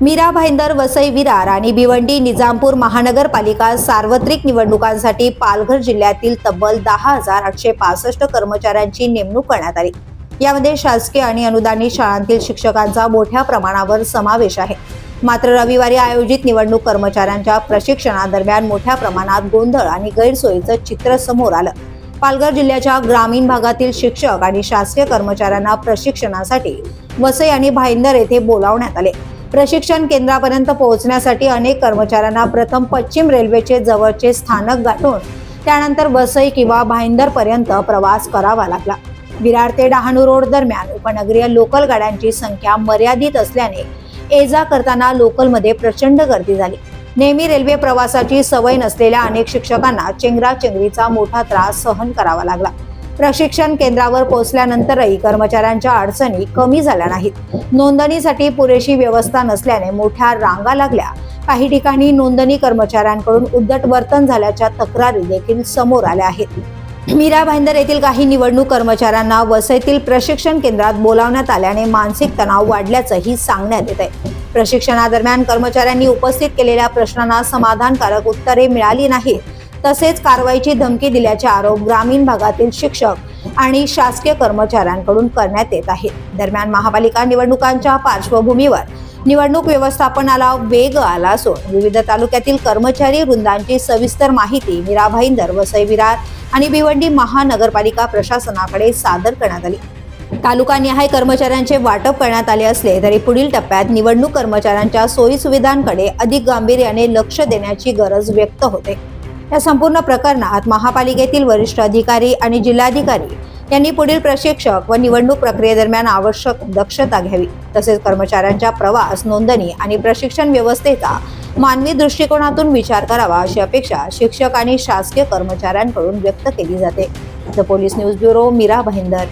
मीरा भाईंदर वसई विरार आणि भिवंडी निजामपूर महानगरपालिका सार्वत्रिक निवडणुकांसाठी पालघर जिल्ह्यातील तब्बल दहा हजार आठशे पासष्ट कर्मचाऱ्यांची नेमणूक करण्यात आली. यामध्ये शासकीय आणि अनुदानित शाळांतील शिक्षकांचा मोठ्या प्रमाणावर समावेश आहे. मात्र रविवारी आयोजित निवडणूक कर्मचाऱ्यांच्या प्रशिक्षणादरम्यान मोठ्या प्रमाणात गोंधळ आणि गैरसोयीचं चित्र समोर आलं. पालघर जिल्ह्याच्या ग्रामीण भागातील शिक्षक आणि शासकीय कर्मचाऱ्यांना प्रशिक्षणासाठी वसई आणि भाईंदर येथे बोलावण्यात आले. प्रशिक्षण केंद्रापर्यंत पोहोचण्यासाठी अनेक कर्मचाऱ्यांना प्रथम पश्चिम रेल्वेचे जवळचे स्थानक गाठून त्यानंतर वसई किंवा भाईंदर पर्यंत प्रवास करावा लागला. विरार ते डहाणू रोड दरम्यान उपनगरीय लोकल गाड्यांची संख्या मर्यादित असल्याने ये जा करताना लोकलमध्ये प्रचंड गर्दी झाली. नेहमी रेल्वे प्रवासाची सवय नसलेल्या अनेक शिक्षकांना चेंगराचेंगरीचा मोठा त्रास सहन करावा लागला. प्रशिक्षण केंद्रावर पोहोचल्यानंतरही कर्मचाऱ्यांच्या अडचणी कमी झाल्या नाहीत. नोंदणीसाठी पुरेशी व्यवस्था नसल्याने मोठ्या रांगा लागल्या. काही ठिकाणी नोंदणी कर्मचाऱ्यांकडून उद्धट वर्तन झाल्याच्या तक्रारी देखील समोर आल्या आहेत. मीरा भाईंदर येथील काही निवडणूक कर्मचाऱ्यांना वसईतील प्रशिक्षण केंद्रात बोलावण्यात आल्याने मानसिक तणाव वाढल्याचंही सांगण्यात येत आहे प्रशिक्षणादरम्यान कर्मचाऱ्यांनी उपस्थित केलेल्या प्रश्नांना समाधानकारक उत्तरे मिळाली नाहीत. तसेच कारवाईची धमकी दिल्याचे आरोप ग्रामीण भागातील शिक्षक आणि शासकीय कर्मचाऱ्यांकडून करण्यात येत आहेत. दरम्यान महापालिका निवडणुकांच्या पार्श्वभूमीवर निवडणूक व्यवस्थापनाला वेग आला असून विविध तालुक्यातील कर्मचारी वृंदांची सविस्तर माहिती मीरा भाईंदर वसई विरार आणि भिवंडी महानगरपालिका प्रशासनाकडे सादर करण्यात आली. तालुकानिहाय कर्मचाऱ्यांचे वाटप करण्यात आले असले तरी पुढील टप्प्यात निवडणूक कर्मचाऱ्यांच्या सोयीसुविधांकडे अधिक गांभीर्याने लक्ष देण्याची गरज व्यक्त होते. या संपूर्ण प्रकरणात महापालिकेतील वरिष्ठ अधिकारी आणि जिल्हाधिकारी यांनी पुढील प्रशिक्षक व निवडणूक प्रक्रियेदरम्यान आवश्यक दक्षता घ्यावी तसेच कर्मचाऱ्यांच्या प्रवास नोंदणी आणि प्रशिक्षण व्यवस्थेचा मानवी दृष्टिकोनातून विचार करावा अशी अपेक्षा शिक्षक आणि शासकीय कर्मचाऱ्यांकडून व्यक्त केली जाते. The police news bureau Mira Bhayandar.